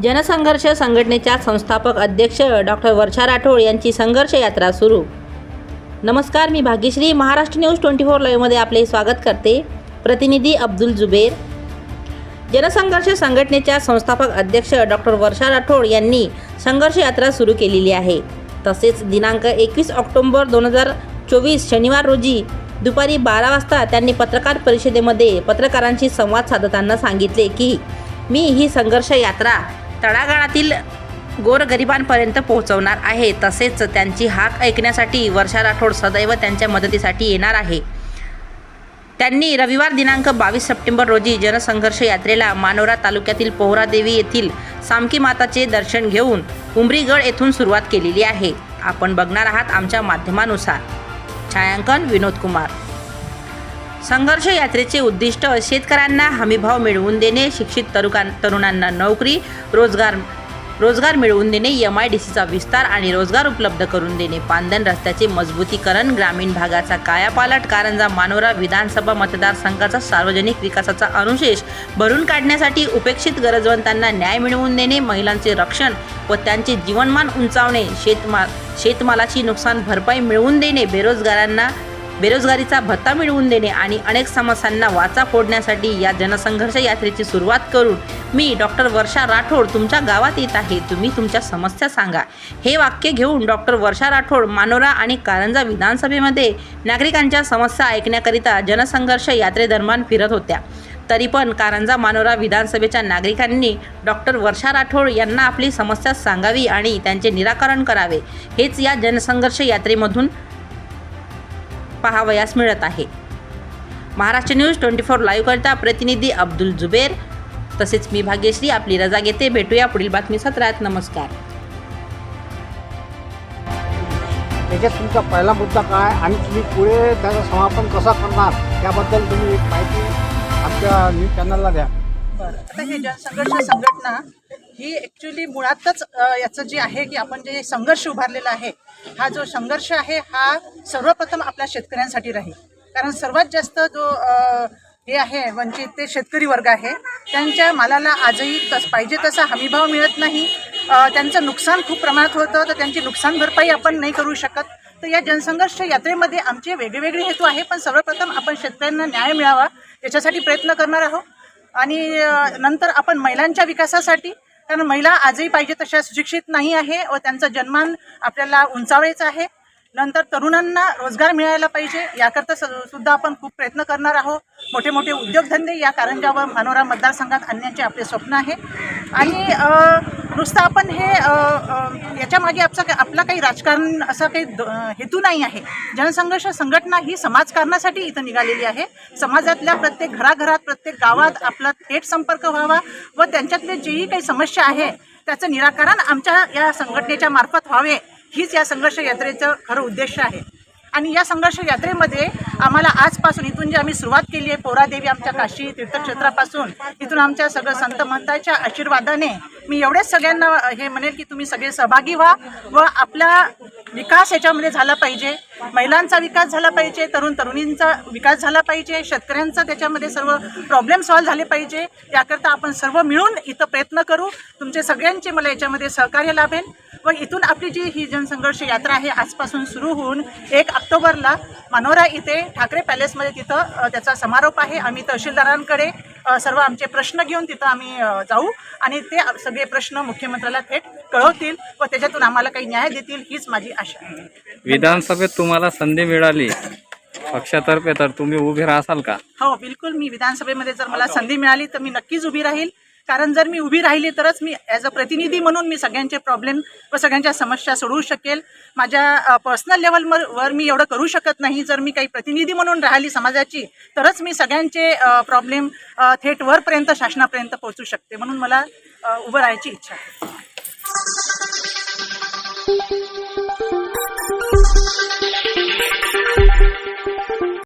जनसंघर्ष संघटनेच्या संस्थापक अध्यक्ष डॉक्टर वर्षा राठोड यांची संघर्ष यात्रा सुरू. नमस्कार मी Bhagyashree. Maharashtra news twenty four लाईव्हमध्ये आपले स्वागत करते. प्रतिनिधी अब्दुल जुबेर. जनसंघर्ष संघटनेच्या संस्थापक अध्यक्ष डॉक्टर वर्षा राठोड यांनी संघर्ष यात्रा सुरू केलेली आहे. तसेच दिनांक एकवीस ऑक्टोंबर दोन हजार चोवीस शनिवार रोजी दुपारी बारा वाजता त्यांनी पत्रकार परिषदेमध्ये पत्रकारांशी संवाद साधताना सांगितले की मी ही संघर्ष यात्रा तळागाळातील गोरगरिबांपर्यंत पोहोचवणार आहे. तसेच त्यांची हाक ऐकण्यासाठी वर्षा राठोड सदैव त्यांच्या मदतीसाठी येणार आहे. त्यांनी रविवार दिनांक बावीस सप्टेंबर रोजी जनसंघर्ष यात्रेला मानोरा तालुक्यातील पोहरादेवी येथील सामकी माताचे दर्शन घेऊन उमरीगड येथून सुरुवात केलेली आहे. आपण बघणार आहात आमच्या माध्यमानुसार. छायांकन विनोद कुमार. संघर्ष यात्रेचे उद्दिष्ट शेतकऱ्यांना हमीभाव मिळवून देणे शिक्षित तरुकां तरुणांना नोकरी रोजगार रोजगार मिळवून देणे एम आय डी सीचा विस्तार आणि रोजगार उपलब्ध करून देणे. पांदन रस्त्याचे मजबूतीकरण ग्रामीण भागाचा कायापालट कारंजा मानोरा विधानसभा मतदारसंघाचा सार्वजनिक विकासाचा अनुशेष भरून काढण्यासाठी उपेक्षित गरजवंतांना न्याय मिळवून देणे महिलांचे रक्षण व त्यांचे जीवनमान उंचावणे शेतमाल शेतमालाची नुकसान भरपाई मिळवून देणे बेरोजगारांना बेरोजगारीचा भत्ता मिळवून देणे आणि अनेक समस्यांना वाचा फोडण्यासाठी या जनसंघर्ष यात्रेची सुरुवात करून मी डॉक्टर वर्षा राठोड तुमच्या गावात येत आहे. तुम्ही तुमच्या समस्या सांगा. हे वाक्य घेऊन डॉक्टर वर्षा राठोड मानोरा आणि कारंजा विधानसभेमध्ये नागरिकांच्या समस्या ऐकण्याकरिता जनसंघर्ष यात्रेदरम्यान फिरत होत्या. तरी पण कारंजा मानोरा विधानसभेच्या नागरिकांनी डॉक्टर वर्षा राठोड यांना आपली समस्या सांगावी आणि त्यांचे निराकरण करावे. हेच या जनसंघर्ष यात्रेमधून पाहावयास मिळत आहे. महाराष्ट्र न्यूज ट्वेंटी फोर लाईव्हकरिता प्रतिनिधी अब्दुल जुबेर. तसेच मी भाग्यश्री आपली रजा घेते. भेटूया पुढील बातमी सत्रात. नमस्कार. त्याच्यात तुमचा पहिला मुद्दा काय आणि तुम्ही पुढे त्याचं समापन कसं करणार त्याबद्दल तुम्ही एक माहिती आमच्या न्यूज चॅनलला द्या. बरं आता हे जनसंघर्ष संघटना ही ॲक्च्युली मुळातच याचं जे आहे की आपण जे संघर्ष उभारलेला आहे हा जो संघर्ष आहे हा सर्वप्रथम आपल्या शेतकऱ्यांसाठी राहील. कारण सर्वात जास्त जो हे आहे वंचित ते शेतकरी वर्ग आहे त्यांच्या मालाला आजही तस पाहिजे तसा हमीभाव मिळत नाही. त्यांचं नुकसान खूप प्रमाणात होतं तर त्यांची नुकसान भरपाई आपण नाही करू शकत. तर या जनसंघर्ष यात्रेमध्ये आमचे वेगवेगळे हेतू आहे पण सर्वप्रथम आपण शेतकऱ्यांना न्याय मिळावा याच्यासाठी प्रयत्न करणार आहोत. आणि नंतर आपण महिलांच्या विकासासाठी कारण महिला आजही पाहिजे तशा सुशिक्षित नाही आहे व त्यांचं जन्मान आपल्याला उंचावायचं आहे. नंतर तरुणांना रोजगार मिळायला पाहिजे याकरता स- सुद्धा आपण खूप प्रयत्न करणार आहोत. मोठे मोठे उद्योगधंदे या कारंजावर मानोरा मतदारसंघात आणण्याचे आपले स्वप्न आहे. आणि नुसतं आपण हे याच्यामागे आपचा आपला काही राजकारण असा काही द- हेतू नाही आहे. जनसंघर्ष संघटना ही समाजकारणासाठी इथं निघालेली आहे. समाजातल्या प्रत्येक घराघरात प्रत्येक गावात आपला थेट संपर्क व्हावा व त्यांच्यातले जेही काही समस्या आहे त्याचं निराकरण आमच्या या संघटनेच्या मार्फत व्हावे हीच या संघर्ष यात्रेचं खरं उद्देश आहे. आणि या संघर्ष यात्रेमध्ये आम्हाला आजपासून इथून जी आम्ही सुरुवात केली आहे पोरादेवी आमच्या काशी तीर्थक्षेत्रापासून इथून आमच्या सगळं संत महंताच्या आशीर्वादाने मी एवढेच सगळ्यांना हे म्हणेल की तुम्ही सगळे सहभागी व्हा व आपला विकास याच्यामध्ये झाला पाहिजे. महिलांचा विकास झाला पाहिजे तरुण तरुणींचा विकास झाला पाहिजे शेतकऱ्यांचा त्याच्यामध्ये सर्व प्रॉब्लेम सॉल्व्ह झाले पाहिजे. याकरता आपण सर्व मिळून इथं प्रयत्न करू. तुमचे सगळ्यांचे मला याच्यामध्ये सहकार्य लाभेल व इथून आपली जी ही जनसंघर्ष यात्रा आहे आजपासून सुरू होऊन एक ऑक्टोबरला मानोरा इथे ठाकरे पॅलेसमध्ये तिथं त्याचा समारोप आहे. आम्ही तहसीलदारांकडे सर्व आमचे प्रश्न घेऊन तिथं आम्ही जाऊ आणि ते सगळे प्रश्न मुख्यमंत्र्याला थेट कळवतील व त्याच्यातून आम्हाला काही न्याय देतील हीच माझी आशा आहे. विधानसभेत तुम्हाला संधी मिळाली. पक्षातर्फे तर तुम्ही उभे राहाल का? हो बिलकुल मी विधानसभेमध्ये जर मला संधी मिळाली तर मी नक्कीच उभी राहील. कारण जर मी उभी राहिली तरच मी ॲज अ प्रतिनिधी म्हणून मी सगळ्यांचे प्रॉब्लेम व सगळ्यांच्या समस्या सोडवू शकेल. माझ्या पर्सनल लेवलवर वर मी एवढं करू शकत नाही. जर मी काही प्रतिनिधी म्हणून राहिली समाजाची तरच मी सगळ्यांचे प्रॉब्लेम थेट वरपर्यंत शासनापर्यंत पोहोचू शकते. म्हणून मला उभं राहायची इच्छा आहे.